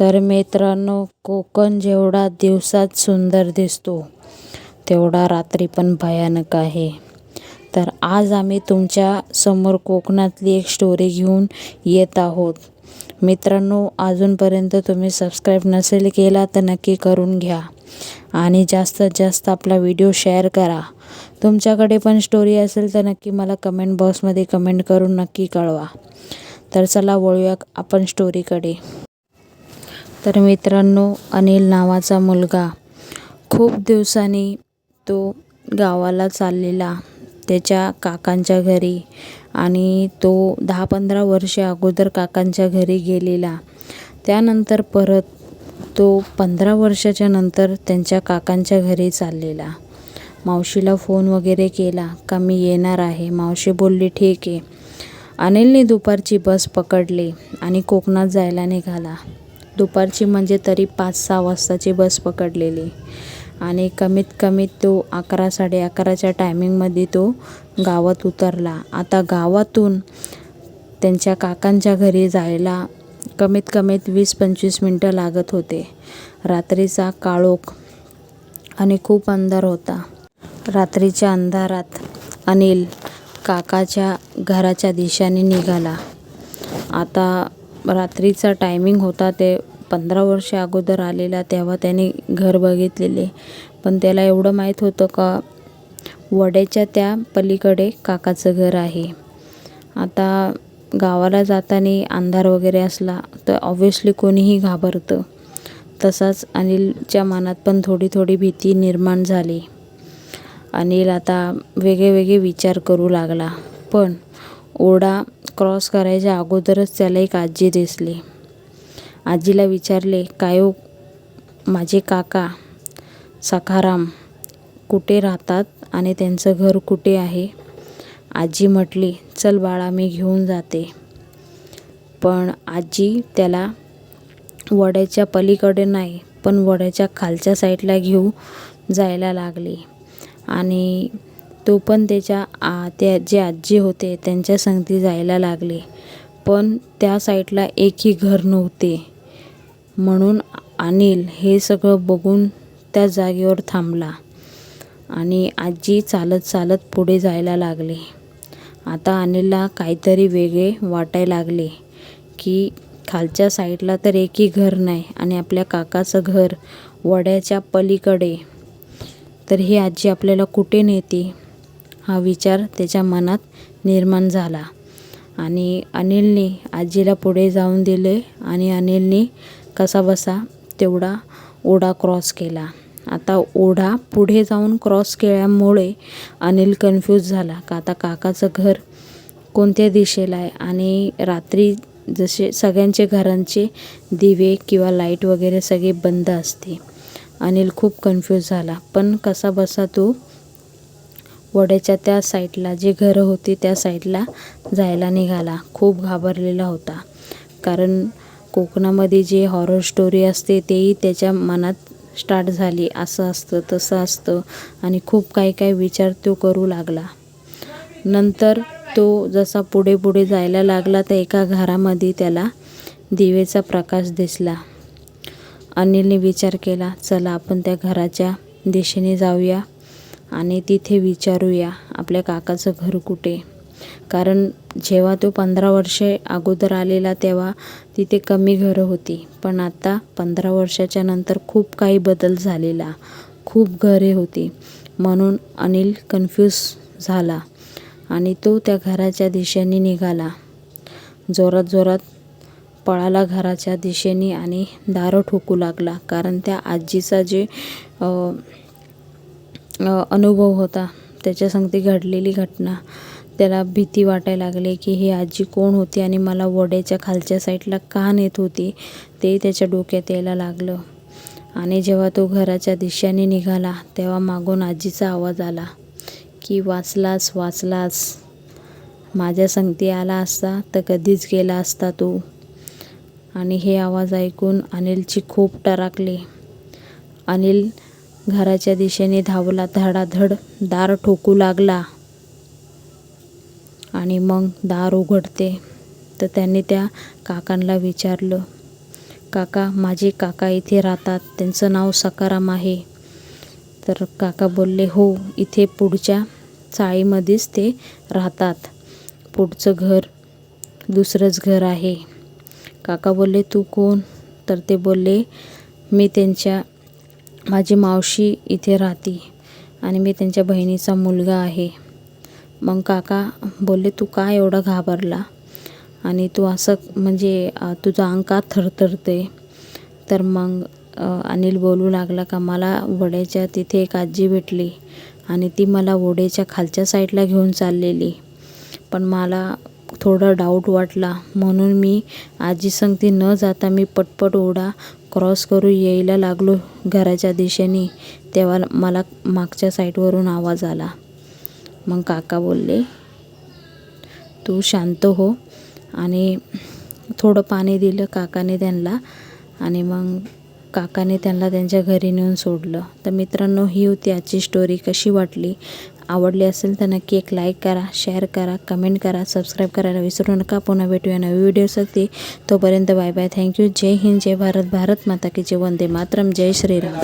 तर मित्रांनो कोकण जेवढा दिवसात सुंदर दिसतो तेवढा रात्री पण भयानक आहे. तर आज आम्ही तुमच्यासमोर कोकणातली एक स्टोरी घेऊन येत आहोत. मित्रांनो अजूनपर्यंत तुम्ही सबस्क्राईब नसेल केला तर नक्की करून घ्या. आणि जास्तीत जास्त आपला व्हिडिओ शेअर करा. तुमच्याकडे पण स्टोरी असेल तर नक्की मला कमेंट बॉक्समध्ये कमेंट करून नक्की कळवा. तर चला वळूया आपण स्टोरीकडे तर मित्रांनो अनिल नावाचा मुलगा. खूप दिवसांनी तो गावाला चाललेला त्याच्या काकांच्या घरी. आणि तो दहा पंधरा वर्षे अगोदर काकांच्या घरी गेलेला. त्यानंतर परत तो पंधरा वर्षाच्या नंतर त्यांच्या काकांच्या घरी चाललेला. मावशीला फोन वगैरे केला का मी येणार आहे? मावशी बोलली ठीक आहे. अनिलने दुपारची बस पकडली आणि कोकणात जायला निघाला. दुपारची म्हणजे तरी पाच सहा वाजताची बस पकडलेली. आणि कमीत कमी तो अकरा साडे अकराच्या टायमिंगमध्ये तो गावात उतरला. आता गावातून त्यांच्या काकांच्या घरी जायला कमीत कमीत वीस पंचवीस मिनटं लागत होते. रात्रीचा काळोख आणि खूप अंधार होता. रात्रीच्या अंधारात अनिल काकाच्या घराच्या दिशेने निघाला. आता रात्रीचा टायमिंग होता ते पंधरा वर्ष अगोदर आलेला तेव्हा त्याने घर बघितलेले. पण त्याला एवढं माहीत होतं का वड्याच्या त्या पलीकडे काकाचं घर आहे. आता गावाला जाताना अंधार वगैरे असला तर ऑब्व्हियसली कोणीही घाबरतं. तसाच अनिलच्या मनात पण थोडी थोडी भीती निर्माण झाली. अनिल आता वेगळे वेगळे विचार करू लागला. पण ओढा क्रॉस करायच्या अगोदरच त्याला एक आजी दिसली. आजीला विचारले काय हो माझे काका सखाराम कुठे राहतात आणि त्यांचं घर कुठे आहे? आजी म्हटली चल बाळा मी घेऊन जाते. पण आजी त्याला वड्याच्या पलीकडे नाही पण वड्याच्या खालच्या साईडला घेऊ जायला लागली. आणि तो पण त्याच्या आ त्या जे आजी होते त्यांच्या संगती जायला लागले. पण त्या साईडला एकही घर नव्हते. म्हणून अनिल हे सगळं बघून त्या जागेवर थांबला आणि आजी चालत चालत पुढे जायला लागली. आता अनिलला काहीतरी वेगळे वाटायला लागले की खालच्या साईडला तर एकही घर नाही आणि आपल्या काकाचं घर वड्याच्या पलीकडे. तर ही आजी आपल्याला कुठे नेते? हा विचार त्याच्या मनात निर्माण झाला. आणि अनिलने आजीला पुढे जाऊन दिले आणि अनिलने कसाबसा तेवढा ओढा क्रॉस केला. आता ओढा पुढे जाऊन क्रॉस केल्यामुळे अनिल कन्फ्यूज झाला. का आता काकाचं घर कोणत्या दिशेला आहे? आणि रात्री जसे सगळ्यांचे घरांचे दिवे किंवा लाइट वगैरे सगळे बंद असते. अनिल खूप कन्फ्यूज झाला. पण कसा बसा तो वड्याच्या त्या साईडला जे घरं होती त्या साईडला जायला निघाला. खूप घाबरलेला होता. कारण कोकणामध्ये जे हॉरर स्टोरी असते तेही त्याच्या मनात स्टार्ट झाली. असं असतं तसं असतं. आणि खूप काही काही विचार तो करू लागला. नंतर तो जसा पुढे पुढे जायला लागला तर एका घरामध्ये त्याला दिवेचा प्रकाश दिसला. अनिलने विचार केला चला आपण त्या घराच्या दिशेने जाऊया. आणि तिथे विचारूया आपल्या काकाचं घर कुठे. कारण जेव्हा तो पंधरा वर्षे अगोदर आलेला तेव्हा तिथे कमी घरं होती. पण आता पंधरा वर्षाच्या नंतर खूप काही बदल झालेला. खूप घरे होती. म्हणून अनिल कन्फ्यूज झाला आणि तो त्या घराच्या दिशेने निघाला. जोरात जोरात पळाला घराच्या दिशेने आणि दारं ठोकू लागला. कारण त्या आजीचा जे अनुभव होता. त्याच्या संगती घडलेली घटना. त्याला भीती वाटायला लागली की ही आजी कोण होती आणि मला वड्याच्या खालच्या साईडला का नेत होती ते त्याच्या डोक्यात यायला लागलं. आणि जेव्हा तो घराच्या दिशेने निघाला तेव्हा मागून आजीचा आवाज आला की वाचलास वाचलास. माझ्या संगती आला असता तर कधीच गेला असता तू. आणि हे आवाज ऐकून अनिलची खूप टराकली. अनिल घराच्या दिशेने धावला धडाधड दार ठोकू लागला. आणि मग दार उघडते. तर त्यांनी त्या काकांना विचारलं काका माझे काका इथे राहतात. त्यांचं नाव सकाराम आहे. तर काका बोलले हो इथे पुढच्या चाळीमध्येच ते राहतात. पुढचं घर दुसरंच घर आहे. काका बोलले तू कोण? तर ते बोलले मी त्यांच्या माझी मावशी इथे राहते आणि मी त्यांच्या बहिणीचा मुलगा आहे. मग काका बोलले तू का एवढा घाबरला? आणि तू असं म्हणजे तुझं अंग का थरथरते तर मग अनिल बोलू लागला का मला वड्याच्या तिथे एक आजी भेटली आणि ती मला वडेच्या खालच्या साईडला घेऊन चाललेली. पण मला थोडा डाऊट वाटला. म्हणून मी आजी संगती न जाता मी पटपट ओढा क्रॉस करू यायला लागलो घराच्या दिशेने. तेव्हा मला मागच्या साईडवरून आवाज आला. मग काका बोलले तू शांत हो. आणि थोडं पाणी दिलं काकाने त्यांना आणि मग काकाने त्यांना त्यांच्या घरी नेऊन सोडलं. तर मित्रांनो ही होती आजची स्टोरी कशी वाटली? आवडली असेल तर नक्की एक लाईक करा शेअर करा कमेंट करा सबस्क्राईब करायला विसरू नका. पुन्हा भेटूया नवी व्हिडिओसाठी तोपर्यंत बाय बाय थँक्यू जय हिंद जय भारत. भारत माता की जय. वंदे मातरम. जय श्रीराम.